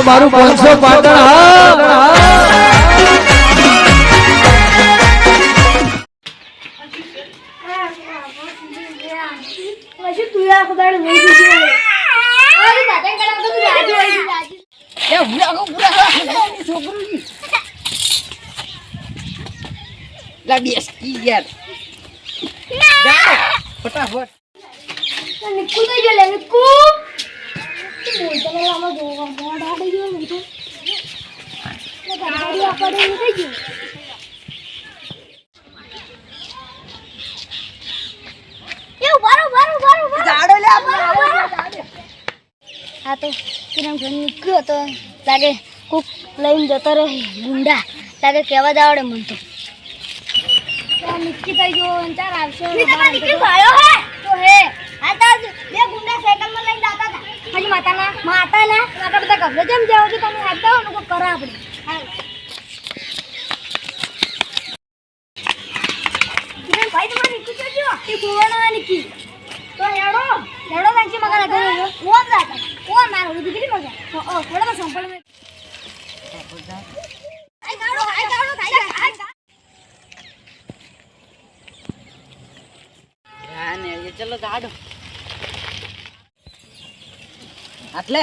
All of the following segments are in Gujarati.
આ મારું પાંચસો પાટણ હા યાર ફટાફટ. નિકુ તો જો લે નિકુ ને તો કિરણ ઘર નીકળ્યો તો લાગે લઈને જતો રહે ગુંડા લાગે કહેવા જ આવડે મન તો ગયો ચાર ગભરે જેમ જાવ છો, તમે હાથતા હો ને કોઈ કરો આપણે. ભાઈ તમારે નિક્કી જોજો એ ગોવાના નિક્કી તો હેડો હેડો કાંચી મગા લગાવ્યો ઓમ રાતા ઓમ મારો દીદી કેટલી મજા ઓ ચલો આટલે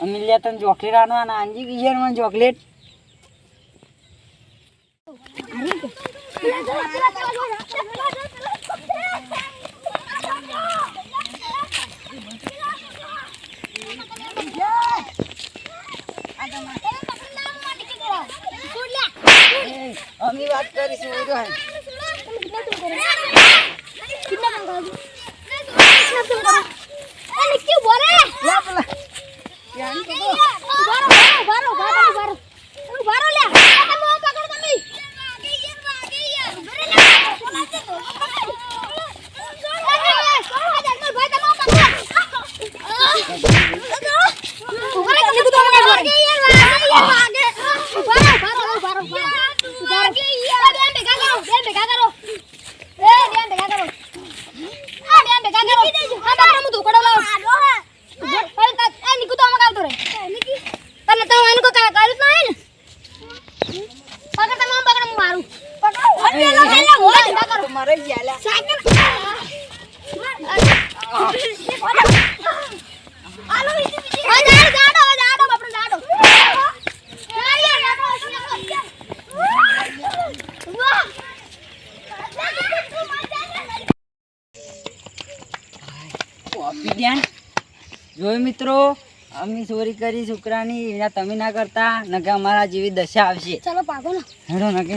અમિલિયા તને ચોકલેટ આનવાના આંજી ગઈ મને ચોકલેટ. અમે વાત કરીશું ઉડો હે લા પેલા ત્યાં તો તને તો એનું કોઈ કામ કર્યું જ નહીં ને પકડ તમે આમ પકડ હું મારું પકડ તમારે જ્યાલા સાયકલ આલો ઈજી આ જાડો જાડો જાડો બાપરે જાડો વાહ કોપી ધ્યાન જોયું મિત્રો અમે ચોરી કરી છોકરાની એના તમે ના કરતા નકે અમારા જેવી દશા આવશે. ચલો પાગો હેડો નકે